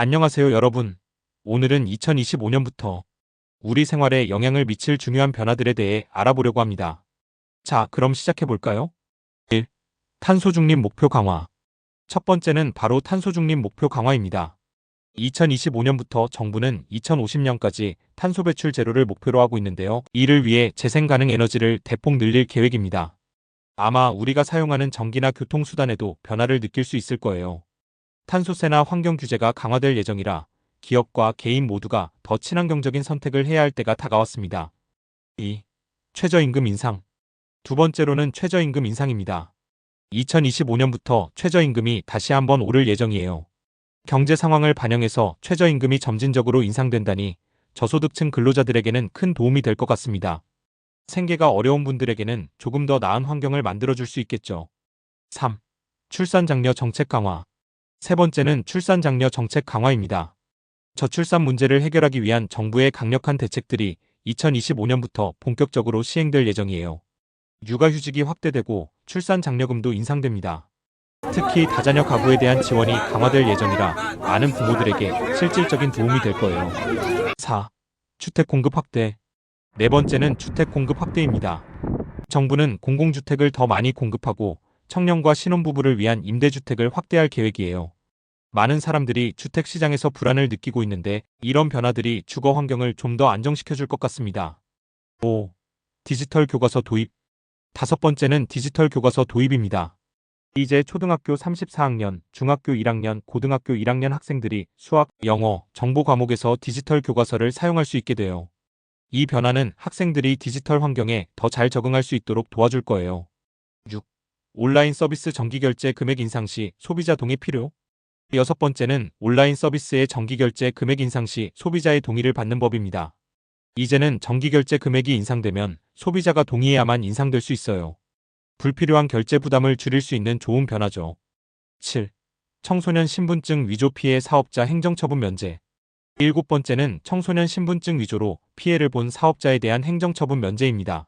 안녕하세요 여러분. 오늘은 2025년부터 우리 생활에 영향을 미칠 중요한 변화들에 대해 알아보려고 합니다. 자, 그럼 시작해 볼까요? 1. 탄소 중립 목표 강화. 첫 번째는 바로 탄소 중립 목표 강화입니다. 2025년부터 정부는 2050년까지 탄소 배출 제로를 목표로 하고 있는데요. 이를 위해 재생 가능 에너지를 대폭 늘릴 계획입니다. 아마 우리가 사용하는 전기나 교통수단에도 변화를 느낄 수 있을 거예요. 탄소세나 환경 규제가 강화될 예정이라 기업과 개인 모두가 더 친환경적인 선택을 해야 할 때가 다가왔습니다. 2. 최저임금 인상. 두 번째로는 최저임금 인상입니다. 2025년부터 최저임금이 다시 한번 오를 예정이에요. 경제 상황을 반영해서 최저임금이 점진적으로 인상된다니 저소득층 근로자들에게는 큰 도움이 될 것 같습니다. 생계가 어려운 분들에게는 조금 더 나은 환경을 만들어줄 수 있겠죠. 3. 출산 장려 정책 강화. 세 번째는 출산 장려 정책 강화입니다. 저출산 문제를 해결하기 위한 정부의 강력한 대책들이 2025년부터 본격적으로 시행될 예정이에요. 육아휴직이 확대되고 출산 장려금도 인상됩니다. 특히 다자녀 가구에 대한 지원이 강화될 예정이라 많은 부모들에게 실질적인 도움이 될 거예요. 4. 주택 공급 확대. 네 번째는 주택 공급 확대입니다. 정부는 공공주택을 더 많이 공급하고 청년과 신혼부부를 위한 임대주택을 확대할 계획이에요. 많은 사람들이 주택 시장에서 불안을 느끼고 있는데 이런 변화들이 주거 환경을 좀 더 안정시켜 줄 것 같습니다. 5. 디지털 교과서 도입. 다섯 번째는 디지털 교과서 도입입니다. 이제 초등학교 34학년, 중학교 1학년, 고등학교 1학년 학생들이 수학, 영어, 정보 과목에서 디지털 교과서를 사용할 수 있게 돼요. 이 변화는 학생들이 디지털 환경에 더 잘 적응할 수 있도록 도와줄 거예요. 6. 온라인 서비스 정기결제 금액 인상 시 소비자 동의 필요. 여섯 번째는 온라인 서비스의 정기결제 금액 인상 시 소비자의 동의를 받는 법입니다. 이제는 정기결제 금액이 인상되면 소비자가 동의해야만 인상될 수 있어요. 불필요한 결제 부담을 줄일 수 있는 좋은 변화죠. 7. 청소년 신분증 위조 피해 사업자 행정처분 면제. 일곱 번째는 청소년 신분증 위조로 피해를 본 사업자에 대한 행정처분 면제입니다.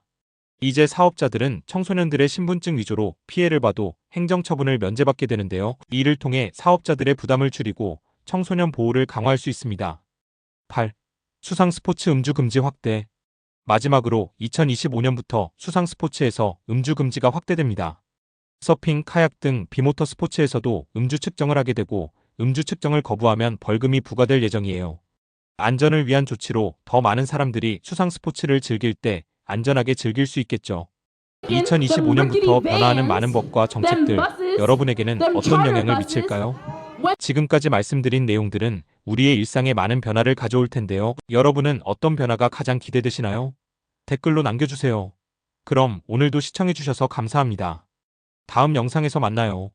이제 사업자들은 청소년들의 신분증 위조로 피해를 봐도 행정처분을 면제받게 되는데요. 이를 통해 사업자들의 부담을 줄이고 청소년 보호를 강화할 수 있습니다. 8. 수상 스포츠 음주 금지 확대. 마지막으로 2025년부터 수상 스포츠에서 음주 금지가 확대됩니다. 서핑, 카약 등 비모터 스포츠에서도 음주 측정을 하게 되고 음주 측정을 거부하면 벌금이 부과될 예정이에요. 안전을 위한 조치로 더 많은 사람들이 수상 스포츠를 즐길 때 안전하게 즐길 수 있겠죠. 2025년부터 변화하는 많은 법과 정책들, 여러분에게는 어떤 영향을 미칠까요? 지금까지 말씀드린 내용들은 우리의 일상에 많은 변화를 가져올 텐데요. 여러분은 어떤 변화가 가장 기대되시나요? 댓글로 남겨주세요. 그럼 오늘도 시청해주셔서 감사합니다. 다음 영상에서 만나요.